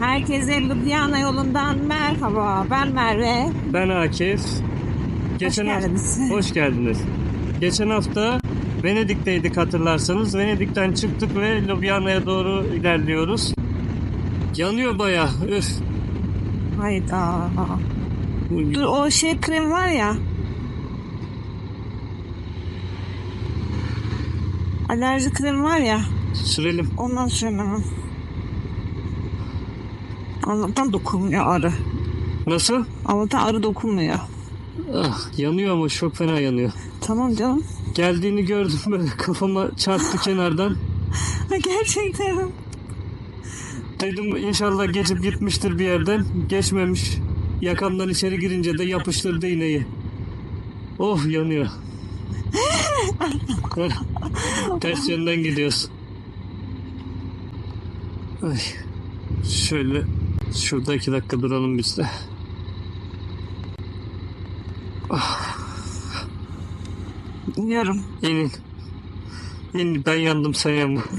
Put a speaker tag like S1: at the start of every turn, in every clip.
S1: Herkese Ljubljana yolundan merhaba. Ben Merve.
S2: Ben Akif. Geçen hafta
S1: geldiniz.
S2: hoş geldiniz. Geçen hafta Venedik'teydik hatırlarsanız. Venedik'ten çıktık ve Ljubljana'ya doğru ilerliyoruz. Yanıyor bayağı. Üf.
S1: Hayda. Dur o şey krem var ya. Alerji kremi var ya.
S2: Sürelim.
S1: Ondan süremem. Allah'tan dokunmuyor arı.
S2: Nasıl?
S1: Allah'tan arı dokunmuyor.
S2: Ah, yanıyor ama çok fena yanıyor.
S1: Tamam canım.
S2: Geldiğini gördüm böyle kafama çarptı kenardan.
S1: Gerçekten.
S2: Dedim inşallah geçip gitmiştir bir yerden. Geçmemiş. Yakamdan içeri girince de yapıştırdı iğneyi. Oh yanıyor. Ters yönden gidiyoruz. Ay. Şöyle şurada iki dakika duralım biz de.
S1: Biliyorum.
S2: İnin. İn ben yandım sen yanma.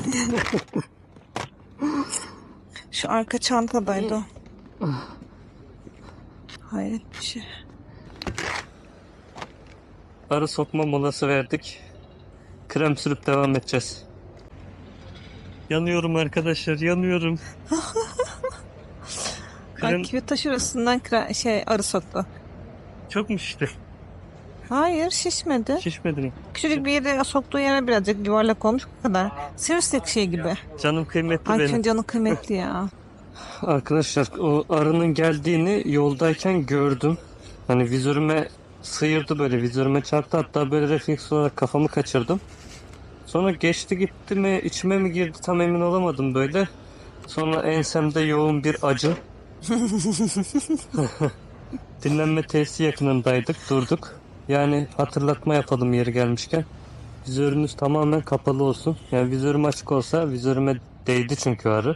S1: Şu arka çantadaydı o. Hayret bir şey.
S2: Arı sokma molası verdik. Krem sürüp devam edeceğiz. Yanıyorum arkadaşlar yanıyorum. Krem
S1: Ay küvete şurasından kra- şey arı soktu.
S2: çok mu şişti?
S1: Hayır şişmedi.
S2: Şişmedi mi?
S1: Küçücük bir yere soktuğu yere birazcık yuvarlak olmuş bu kadar. Sivrisinek şey gibi.
S2: Canım kıymetli
S1: Ay
S2: benim.
S1: senin canın kıymetli ya.
S2: Arkadaşlar o arının geldiğini yoldayken gördüm. Hani vizörüme sıyırdı böyle vizörüme çarptı hatta böyle refleks olarak kafamı kaçırdım. Sonra geçti gitti mi içime mi girdi tam emin olamadım böyle. Sonra ensemde yoğun bir acı. Dinlenme tesisi yakınındaydık durduk. Yani hatırlatma yapalım yeri gelmişken. Vizörünüz tamamen kapalı olsun. Yani vizörüm açık olsa vizörüme değdi çünkü arı.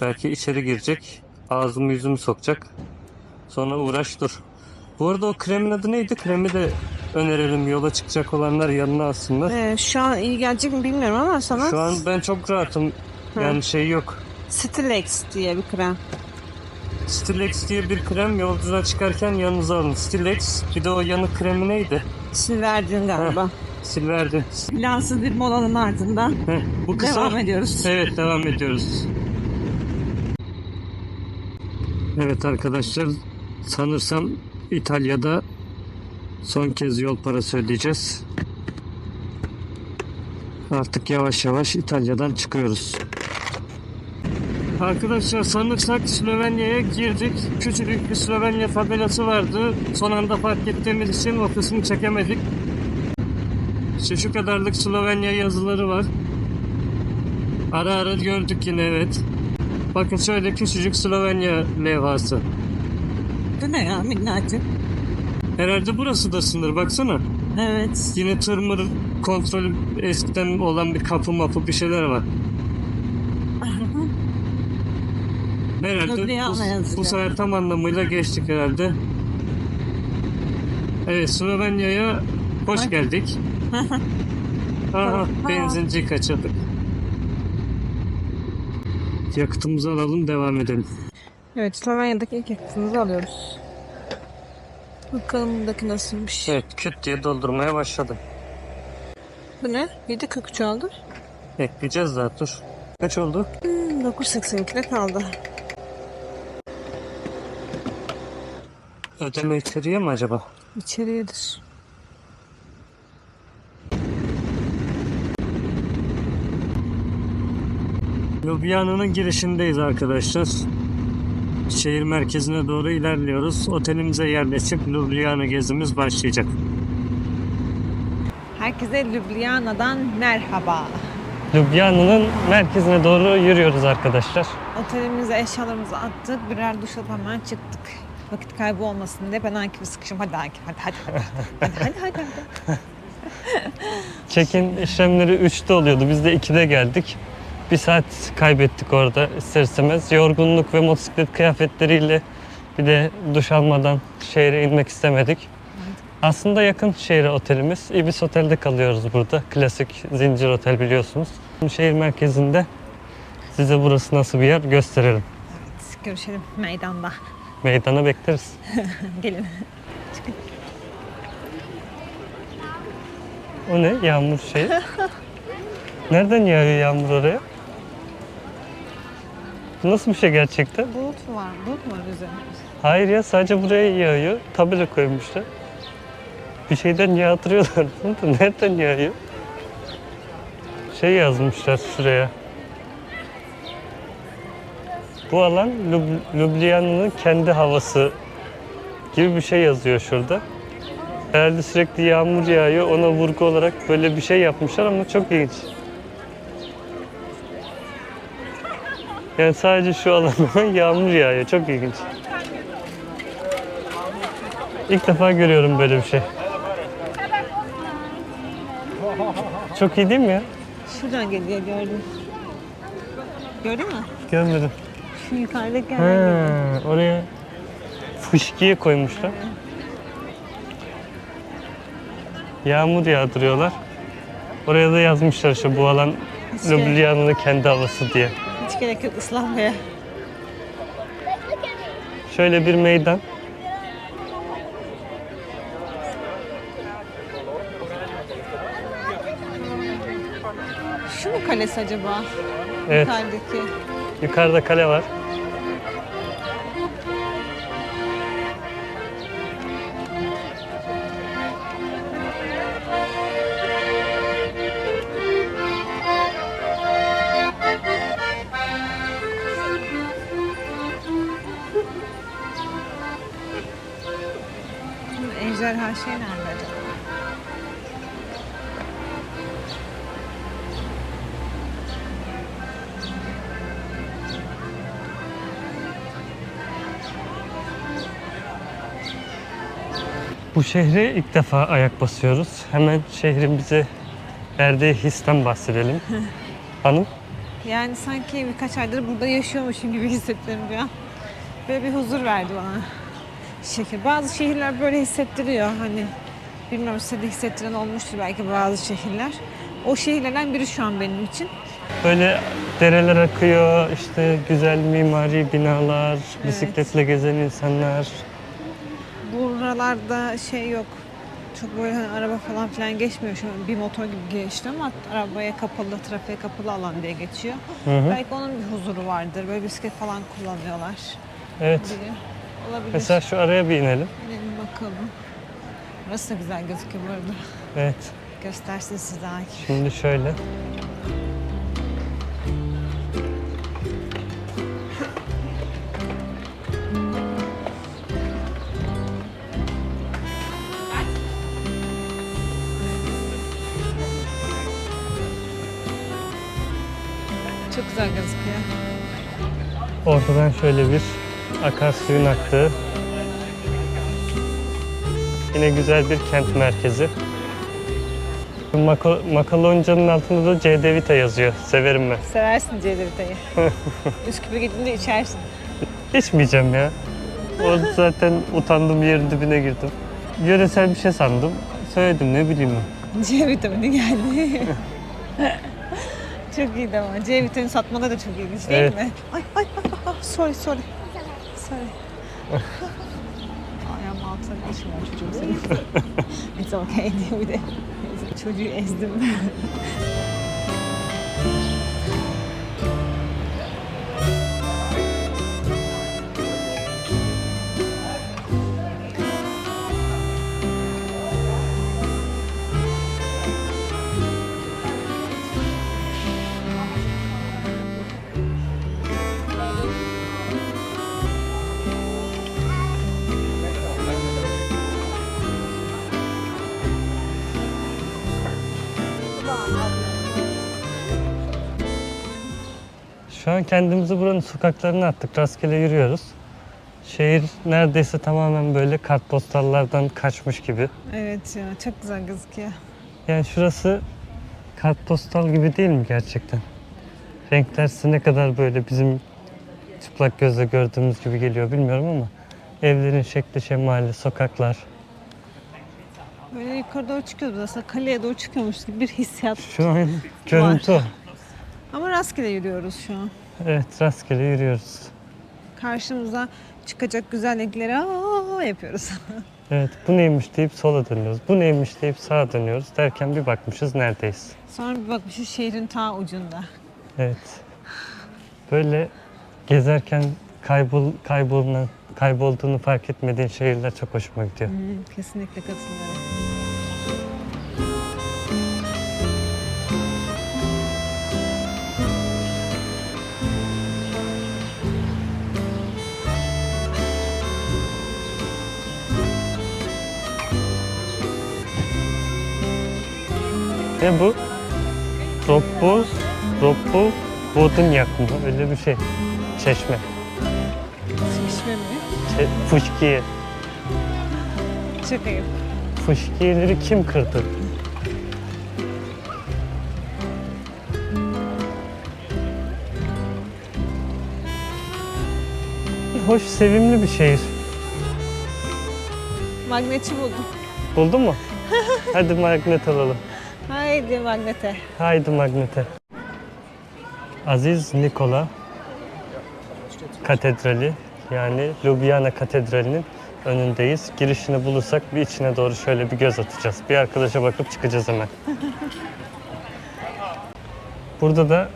S2: Belki içeri girecek. Ağzımı yüzümü sokacak. Sonra uğraş dur. Bu arada o kremin adı neydi? Kremi de önerelim. Yola çıkacak olanlar yanına alsınlar.
S1: Ee, şu an iyi gelecek mi bilmiyorum ama sana
S2: Şu an ben çok rahatım. Yani şey yok.
S1: Stilex diye bir krem.
S2: Stilex diye bir krem yolculuğa çıkarken yanınıza alın. Stilex bir de o yanık kremi neydi?
S1: Şimdi verdin galiba.
S2: Silverdi.
S1: Plansız bir molanın ardından
S2: Heh, bu kısa.
S1: devam ediyoruz.
S2: Evet devam ediyoruz. Evet arkadaşlar sanırsam İtalya'da son kez yol parası ödeyeceğiz. Artık yavaş yavaş İtalya'dan çıkıyoruz. Arkadaşlar sanırsak Slovenya'ya girdik. Küçücük bir Slovenya tabelası vardı. Son anda fark ettiğimiz için o kısmı çekemedik. İşte şu kadarlık Slovenya yazıları var. Ara ara gördük yine evet. Bakın şöyle küçücük Slovenya levhası.
S1: Bu ne ya minnacık?
S2: Herhalde burası da sınır baksana.
S1: Evet.
S2: Yine tırmır kontrolü eskiden olan bir kapı mapı bir şeyler var. Herhalde bu, bu sefer tam anlamıyla geçtik herhalde. Evet Slovenya'ya hoş geldik. Aha benzinci kaçırdık. Yakıtımızı alalım devam edelim.
S1: Evet Slovenya'daki ilk yakıtımızı alıyoruz. Bakalım buradaki nasılmış.
S2: Evet küt diye doldurmaya başladım.
S1: Bu ne? 7.43 oldu.
S2: Ekleyeceğiz daha dur. Kaç oldu?
S1: Hmm, 9.82'de kaldı.
S2: Ödeme içeriye mi acaba?
S1: İçeriyedir.
S2: Ljubljana'nın girişindeyiz arkadaşlar. Şehir merkezine doğru ilerliyoruz. Otelimize yerleşip Ljubljana gezimiz başlayacak.
S1: Herkese Ljubljana'dan merhaba.
S2: Ljubljana'nın merkezine doğru yürüyoruz arkadaşlar.
S1: Otelimize eşyalarımızı attık. Birer duş alıp hemen çıktık. Vakit kaybı olmasın diye ben Akif'i sıkışım. Hadi Akif hadi hadi hadi. hadi hadi hadi. hadi.
S2: Check-in işlemleri 3'te oluyordu. Biz de 2'de geldik. Bir saat kaybettik orada ister istemez. Yorgunluk ve motosiklet kıyafetleriyle bir de duş almadan şehre inmek istemedik. Aslında yakın şehre otelimiz. Ibis Otel'de kalıyoruz burada. Klasik zincir otel biliyorsunuz. Şehir merkezinde size burası nasıl bir yer gösterelim.
S1: görüşelim meydanda.
S2: Meydana bekleriz.
S1: Gelin.
S2: O ne? Yağmur şey. Nereden yağıyor yağmur oraya? Bu nasıl bir şey gerçekten?
S1: Bulut var. Bulut mu var üzerinde?
S2: Hayır ya sadece buraya yağıyor. Tabela koymuşlar. Bir şeyden yağdırıyorlar. Nereden yağıyor? Şey yazmışlar şuraya. Bu alan Lub- Ljubljana'nın kendi havası gibi bir şey yazıyor şurada. Herhalde sürekli yağmur yağıyor. Ona vurgu olarak böyle bir şey yapmışlar ama çok ilginç. Yani sadece şu alana yağmur yağıyor. Çok ilginç. İlk defa görüyorum böyle bir şey. Çok iyi değil mi ya?
S1: Şuradan geliyor gördüm. Gördün mü?
S2: Görmedim.
S1: Şu yukarıdaki geliyor.
S2: oraya fışkiye koymuşlar. Yağmur yağdırıyorlar. Oraya da yazmışlar işte bu alan. Ljubljana'nın kendi havası diye.
S1: Hiç gerek yok ıslanmaya.
S2: Şöyle bir meydan.
S1: Şu mu kalesi acaba?
S2: Evet.
S1: Yukarıdaki.
S2: Yukarıda kale var.
S1: Şey nerede acaba?
S2: Bu şehre ilk defa ayak basıyoruz. Hemen şehrin bize verdiği histen bahsedelim. Hanım,
S1: Yani sanki birkaç aydır burada yaşıyormuşum gibi hissettim bir an. Böyle bir huzur verdi bana. Şehir. Bazı şehirler böyle hissettiriyor hani. Bilmiyorum size de hissettiren olmuştur belki bazı şehirler. O şehirlerden biri şu an benim için.
S2: böyle dereler akıyor, işte güzel mimari binalar, bisikletle gezen insanlar.
S1: Buralarda şey yok. Çok böyle hani araba falan filan geçmiyor. Şu an bir motor gibi geçti ama arabaya kapalı, trafiğe kapalı alan diye geçiyor.
S2: Hı hı.
S1: Belki onun bir huzuru vardır. Böyle bisiklet falan kullanıyorlar.
S2: Evet.
S1: Biri. Olabilir.
S2: Mesela şu araya bir inelim.
S1: Gidelim bakalım. Burası da güzel gözüküyor bu arada.
S2: Evet.
S1: Göstersin size Akif.
S2: Şimdi şöyle.
S1: Çok güzel gözüküyor.
S2: Ortadan şöyle bir akarsuyun aktığı. Yine güzel bir kent merkezi. Maka- Makalonca'nın altında da C. Devita yazıyor. Severim ben.
S1: Seversin Cedevita'yı. Üsküp'e gidince içersin.
S2: İçmeyeceğim ya. O zaten utandım yerin dibine girdim. Yöresel bir şey sandım. Söyledim ne bileyim ben.
S1: C vitamini geldi. çok iyiydi ama. C vitamini satmada da çok ilginç değil
S2: Evet.
S1: mi? Ay ay ay ay, ay sorry outside. I am outside. İşim var. It's okay. It.
S2: Şu an kendimizi buranın sokaklarına attık. Rastgele yürüyoruz. Şehir neredeyse tamamen böyle kartpostallardan kaçmış gibi.
S1: evet ya çok güzel gözüküyor.
S2: Yani şurası kartpostal gibi değil mi gerçekten? Renkler ne kadar böyle bizim çıplak gözle gördüğümüz gibi geliyor bilmiyorum ama evlerin şekli şemali, sokaklar.
S1: Böyle yukarı doğru çıkıyoruz aslında kaleye doğru çıkıyormuş gibi bir hissiyat.
S2: Şu an görüntü o.
S1: Ama rastgele yürüyoruz şu an.
S2: Evet rastgele yürüyoruz.
S1: karşımıza çıkacak güzellikleri aa yapıyoruz.
S2: Evet bu neymiş deyip sola dönüyoruz. Bu neymiş deyip sağa dönüyoruz. Derken bir bakmışız neredeyiz.
S1: Sonra bir bakmışız şehrin ta ucunda.
S2: Evet. Böyle gezerken kaybol kaybolunan kaybolduğunu fark etmediğin şehirler çok hoşuma gidiyor.
S1: Hmm, kesinlikle katılıyorum.
S2: Ne bu? Robbuz, Robbu, Bodunyak mı? Öyle bir şey. Çeşme.
S1: Çeşme mi?
S2: Çe fışkiye.
S1: Çok ayıp.
S2: Fışkiyeleri kim kırdı? Hoş, sevimli bir şehir.
S1: Magnetçi buldum.
S2: Buldun mu? Hadi magnet alalım.
S1: Haydi magnete.
S2: Haydi magnete. Aziz Nikola Katedrali yani Ljubljana Katedrali'nin önündeyiz. Girişini bulursak bir içine doğru şöyle bir göz atacağız. Bir arkadaşa bakıp çıkacağız hemen. Burada da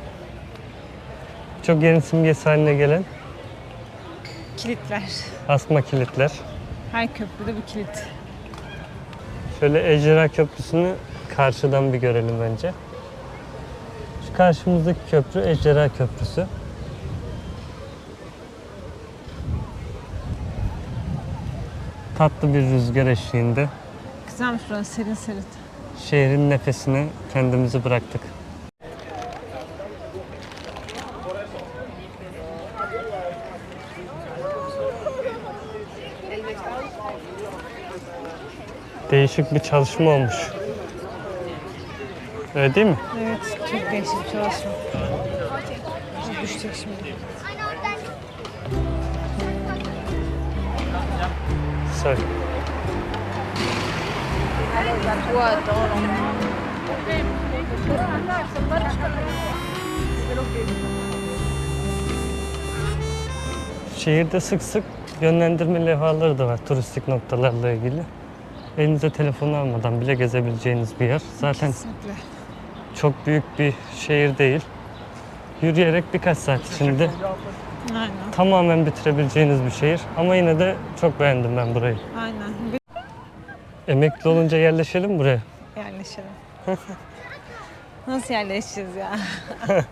S2: çok yerin simgesi haline gelen
S1: Kilitler.
S2: asma kilitler.
S1: Her köprüde bir kilit.
S2: Şöyle Ejderha Köprüsü'nü karşıdan bir görelim bence. Şu karşımızdaki köprü Ejderha Köprüsü. Tatlı bir rüzgar eşliğinde
S1: Güzelmiş burası serin serin.
S2: şehrin nefesine kendimizi bıraktık. Değişik bir çalışma olmuş. Öyle değil mi?
S1: Evet çok değişik çalışma. Düşecek şimdi.
S2: Söyle. Şehirde sık sık yönlendirme levhaları da var turistik noktalarla ilgili. Elinize telefonu almadan bile gezebileceğiniz bir yer. Zaten
S1: Kesinlikle.
S2: Çok büyük bir şehir değil. Yürüyerek birkaç saat içinde
S1: Aynen.
S2: tamamen bitirebileceğiniz bir şehir. Ama yine de çok beğendim ben burayı.
S1: Aynen. Bir
S2: Emekli olunca yerleşelim buraya.
S1: yerleşelim. Nasıl yerleşeceğiz ya?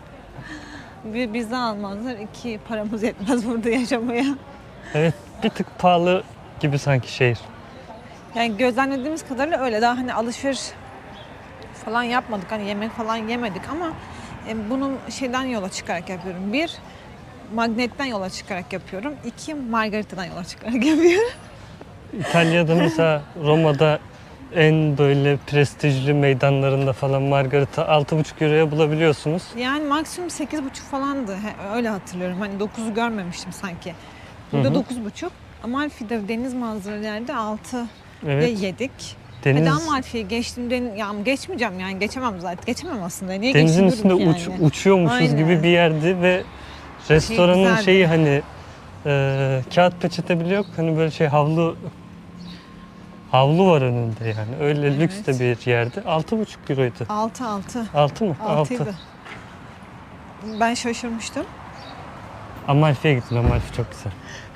S1: bir bizden almazlar. iki paramız yetmez burada yaşamaya.
S2: Evet bir tık pahalı gibi sanki şehir.
S1: Yani gözlemlediğimiz kadarıyla öyle. Daha hani alışveriş falan yapmadık. Hani yemek falan yemedik ama e, bunu şeyden yola çıkarak yapıyorum. Bir, magnetten yola çıkarak yapıyorum. İki, margaritadan yola çıkarak yapıyorum.
S2: İtalya'da mesela Roma'da en böyle prestijli meydanlarında falan margarita 6,5 euroya bulabiliyorsunuz.
S1: Yani maksimum 8,5 falandı. He, öyle hatırlıyorum. Hani 9'u görmemiştim sanki. Burada
S2: Hı hı.
S1: 9,5. Amalfi'de deniz manzaralı yerde 6
S2: Evet.
S1: ve yedik.
S2: Deniz,
S1: Hadi Amalfi'yi geçtim. Den- ya geçmeyeceğim yani geçemem zaten. Geçemem aslında. Niye
S2: denizin üstünde
S1: ki
S2: uç,
S1: yani?
S2: uçuyormuşuz
S1: Aynen.
S2: gibi bir yerdi ve restoranın
S1: güzeldi.
S2: şeyi hani e, kağıt peçete bile yok. Hani böyle şey havlu havlu var önünde yani. Öyle lüks de
S1: Evet.
S2: bir yerdi. 6,5 euroydu.
S1: 6 6.
S2: 6 mı? 6.
S1: 6'ydı. Ben şaşırmıştım.
S2: Amalfi'ye gittin. Amalfi çok güzel.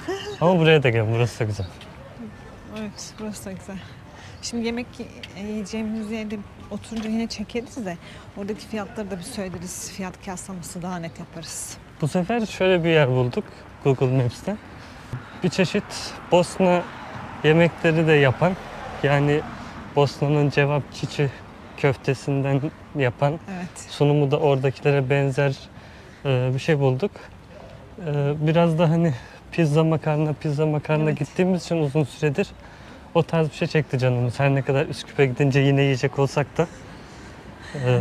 S2: Ama buraya da gel. Burası da güzel.
S1: Evet, burası da güzel. Şimdi yemek yiyeceğimiz yerde oturunca yine çekeriz de oradaki fiyatları da bir söyleriz. Fiyat kıyaslaması daha net yaparız.
S2: Bu sefer şöyle bir yer bulduk Google Maps'te. Bir çeşit Bosna yemekleri de yapan yani Bosna'nın cevap çiçi köftesinden yapan
S1: Evet.
S2: sunumu da oradakilere benzer e, bir şey bulduk. E, biraz da hani pizza makarna pizza makarna
S1: Evet.
S2: gittiğimiz için uzun süredir o tarz bir şey çekti canımız. Her ne kadar Üsküp'e gidince yine yiyecek olsak da. E,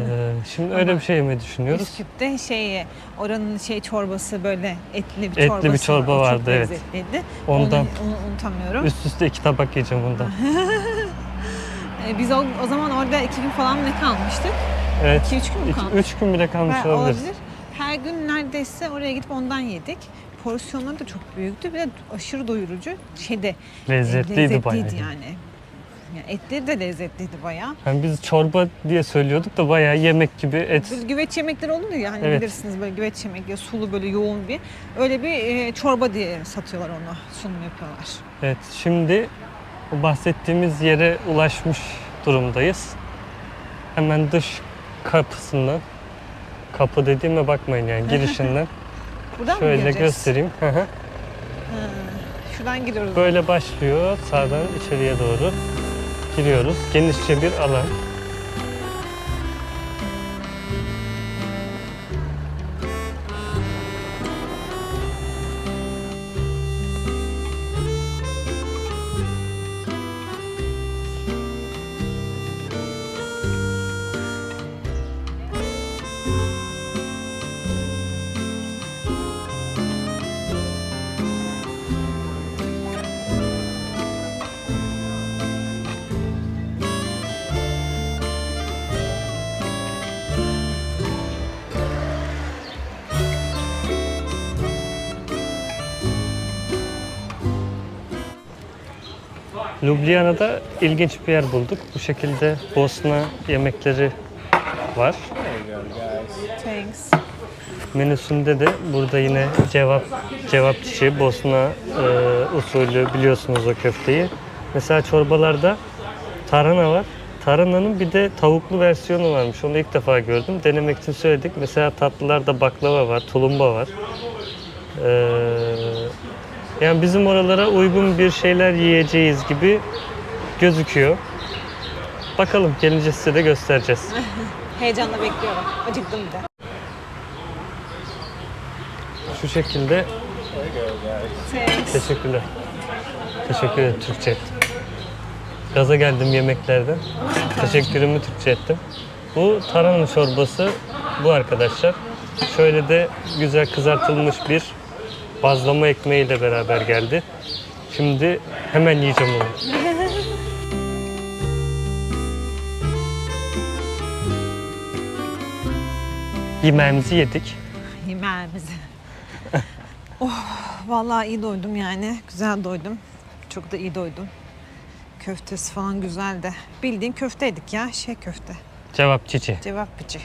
S2: şimdi öyle
S1: Ama
S2: bir şey yemeyi düşünüyoruz.
S1: Üsküp'te şey oranın şey çorbası böyle etli bir
S2: Etli
S1: çorbası
S2: bir çorba
S1: var.
S2: Vardı,
S1: çok
S2: evet.
S1: lezzetliydi.
S2: Ondan
S1: Onu, onu unutamıyorum.
S2: üst üste iki tabak yiyeceğim ondan.
S1: Ee, biz o, o zaman orada iki gün falan ne kalmıştık?
S2: Evet.
S1: İki üç gün mü
S2: İki,
S1: kalmıştık?
S2: üç gün bile kalmış olabiliriz.
S1: olabilir. Her gün neredeyse oraya gidip ondan yedik. Porsiyonları da çok büyüktü ve aşırı doyurucu. Şeyde
S2: Lezzetliydi
S1: lezzetliydi
S2: bayağı.
S1: yani. yani. Etleri de lezzetliydi bayağı.
S2: Yani biz çorba diye söylüyorduk da bayağı yemek gibi et.
S1: Böyle güveç yemekleri olur ya hani
S2: Evet.
S1: bilirsiniz böyle güveç yemekleri sulu böyle yoğun bir. Öyle bir e, çorba diye satıyorlar onu. Sunum yapıyorlar.
S2: Evet şimdi o bahsettiğimiz yere ulaşmış durumdayız. Hemen dış kapısından kapı dediğime bakmayın yani girişinden
S1: Buradan mı
S2: şöyle göstereyim. Hı hı.
S1: Ha, şuradan giriyoruz.
S2: Böyle başlıyor sağdan içeriye doğru giriyoruz. Genişçe bir alan. Ljubljana'da ilginç bir yer bulduk. Bu şekilde Bosna yemekleri var.
S1: Thanks.
S2: Menüsünde de burada yine cevap cevap çiçeği Bosna e, usulü biliyorsunuz o köfteyi. Mesela çorbalarda tarhana var. Tarhananın bir de tavuklu versiyonu varmış. Onu ilk defa gördüm. Denemek için söyledik. Mesela tatlılarda baklava var, tulumba var. Ee, yani bizim oralara uygun bir şeyler yiyeceğiz gibi gözüküyor. Bakalım gelince size de göstereceğiz.
S1: Heyecanla bekliyorum. Acıktım bir de.
S2: Şu şekilde. Teşekkürler. Teşekkür ederim Türkçe ettim. Gaza geldim yemeklerden. Teşekkürümü Türkçe ettim. Bu tarhana çorbası bu arkadaşlar. Şöyle de güzel kızartılmış bir bazlama ekmeğiyle beraber geldi. Şimdi hemen yiyeceğim onu. Yemeğimizi yedik.
S1: Yemeğimizi. oh, vallahi iyi doydum yani. Güzel doydum. Çok da iyi doydum. Köftesi falan güzeldi. Bildiğin köfteydik ya. Şey köfte.
S2: Cevap çiçi.
S1: Cevap piçi.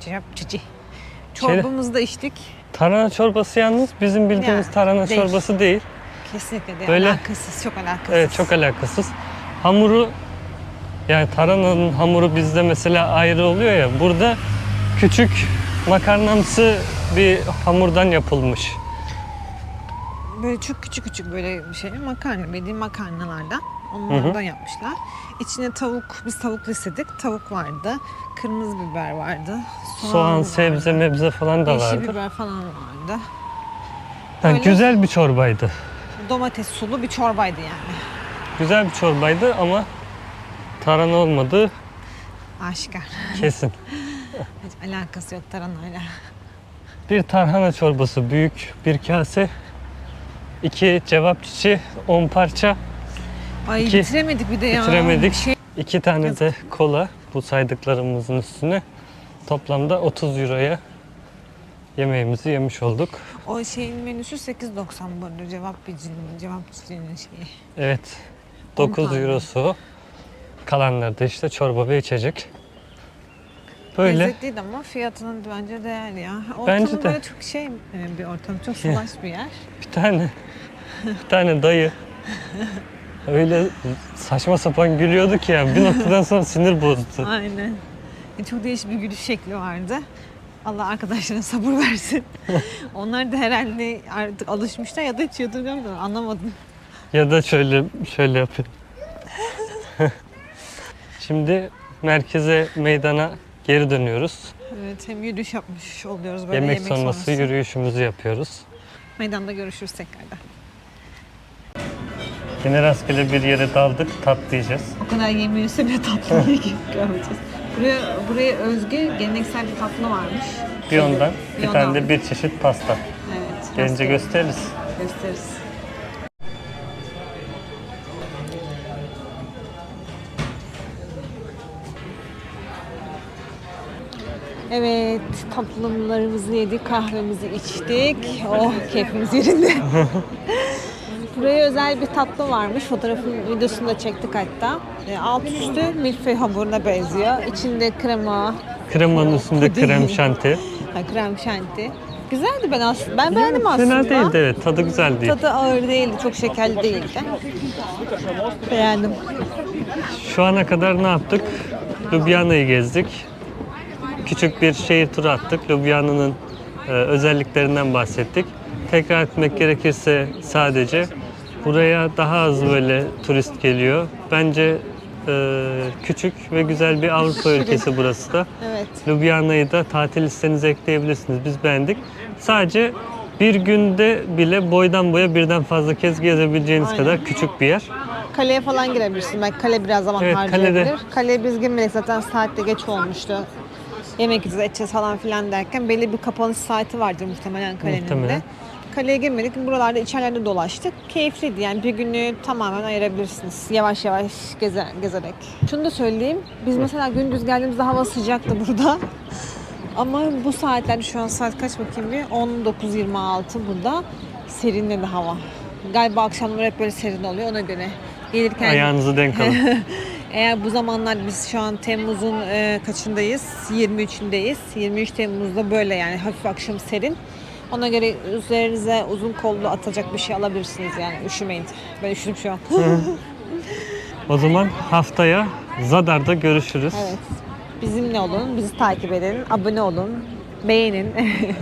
S1: Cevap cici. Çorbamızı da içtik.
S2: Tarhana çorbası yalnız bizim bildiğimiz
S1: Ya,
S2: tarhana
S1: değil.
S2: çorbası değil.
S1: Kesinlikle değil.
S2: Böyle-
S1: Alakasız. Çok alakasız.
S2: Evet çok alakasız. Hamuru yani tarhananın hamuru bizde mesela ayrı oluyor ya burada küçük makarnamsı bir hamurdan yapılmış.
S1: Böyle çok küçük küçük böyle bir şey. Makarna. Bildiğin makarnalardan. Onlardan yapmışlar. İçine tavuk, biz tavuklu istedik. Tavuk vardı. Kırmızı biber vardı.
S2: Soğan,
S1: vardı,
S2: sebze, mebze falan da
S1: Yeşil
S2: vardı.
S1: biber falan vardı.
S2: Yani güzel bir çorbaydı.
S1: Domates sulu bir çorbaydı yani.
S2: Güzel bir çorbaydı ama tarhana olmadığı
S1: Aşikar.
S2: kesin.
S1: Hiç alakası yok taranayla.
S2: Bir tarhana çorbası büyük bir kase. iki cevap çiçi, 10 parça,
S1: Ay
S2: İki.
S1: bitiremedik bir de ya.
S2: Bitiremedik.
S1: Şey,
S2: iki tane de kola bu saydıklarımızın üstüne. Toplamda 30 euroya yemeğimizi yemiş olduk.
S1: o şeyin menüsü 8.90 bu arada. Cevap bicinin, cevap bicinin şeyi.
S2: Evet.
S1: On
S2: 9
S1: tane.
S2: eurosu. Kalanlar da işte çorba ve içecek. Böyle
S1: Lezzetliydi ama fiyatının bence değerli ya. Ortamı
S2: Bence de.
S1: böyle çok şey e, bir ortam. Çok salaş bir yer.
S2: bir tane bir tane dayı öyle saçma sapan gülüyordu ki yani bir noktadan sonra sinir bozdu.
S1: Aynen. E, Çok değişik bir gülüş şekli vardı. Allah arkadaşlarına sabır versin. Onlar da herhalde artık alışmışlar ya da hiç yadırgamıyorlar. Anlamadım.
S2: Ya da şöyle şöyle yapayım. Şimdi merkeze meydana geri dönüyoruz.
S1: Evet hem yürüyüş yapmış oluyoruz böyle
S2: yemek,
S1: yemek,
S2: sonrası,
S1: sonrası.
S2: yürüyüşümüzü yapıyoruz.
S1: Meydanda görüşürüz tekrardan.
S2: Yine rastgele bir yere daldık, tatlı yiyeceğiz.
S1: O kadar yemeğiyse bile tatlı göreceğiz. Buraya, buraya özgü geleneksel bir tatlı varmış.
S2: Bir ondan, bir
S1: Bir
S2: tane de bir çeşit pasta.
S1: Evet.
S2: Gelince gösteririz.
S1: gösteririz. Evet, tatlımlarımızı yedik, kahvemizi içtik. Oh, keyfimiz yerinde. Buraya özel bir tatlı varmış. Fotoğrafın videosunu da çektik hatta. E, alt üstü milföy hamuruna benziyor. İçinde krema,
S2: Kremanın üstünde
S1: Puding.
S2: krem şanti.
S1: ha, krem şanti. Güzeldi ben aslında. Ben beğendim aslında.
S2: Fena değildi evet. Tadı güzel değil.
S1: Tadı ağır değildi, çok şekerli değildi. Beğendim.
S2: Şu ana kadar ne yaptık? Ljubljana'yı gezdik. Küçük bir şehir turu attık. Ljubljana'nın e, özelliklerinden bahsettik. Tekrar etmek gerekirse sadece buraya daha az böyle turist geliyor. Bence e, küçük ve güzel bir Avrupa ülkesi burası da.
S1: Evet.
S2: Ljubljana'yı da tatil listenize ekleyebilirsiniz. Biz beğendik. Sadece bir günde bile boydan boya birden fazla kez gezebileceğiniz
S1: Aynen.
S2: kadar küçük bir yer.
S1: Kaleye falan girebilirsin. Belki kale biraz zaman
S2: Evet,
S1: harcayabilir.
S2: kalede.
S1: Kaleye biz girmedik zaten saatte geç olmuştu. Yemek yiyeceğiz, edeceğiz falan filan derken belli bir kapanış saati vardır muhtemelen kalenin
S2: Muhtemelen.
S1: de. Kaleye girmedik. Buralarda içerilerde dolaştık. Keyifliydi yani bir günü tamamen ayırabilirsiniz. Yavaş yavaş geze, gezerek. Şunu da söyleyeyim. Biz mesela gündüz geldiğimizde hava sıcaktı burada. Ama bu saatlerde şu an saat kaç bakayım bir? 19.26 burada. Serinledi hava. Galiba akşamları hep böyle serin oluyor ona göre. Gelirken
S2: Ayağınızı denk alın.
S1: eğer bu zamanlar biz şu an Temmuz'un e, kaçındayız? 23'ündeyiz. 23 Temmuz'da böyle yani hafif akşam serin. Ona göre üzerinize uzun kollu atacak bir şey alabilirsiniz yani üşümeyin. Ben üşüdüm şu an.
S2: O zaman haftaya Zadar'da görüşürüz.
S1: evet. Bizimle olun, bizi takip edin, abone olun, beğenin,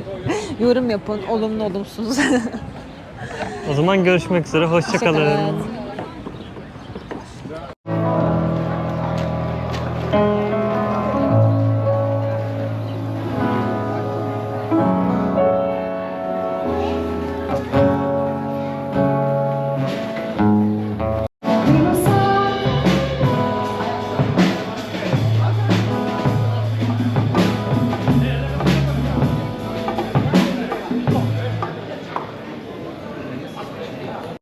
S1: yorum yapın, olumlu olumsuz.
S2: O zaman görüşmek üzere. Hoşçakalın.
S1: Hoşçakalın.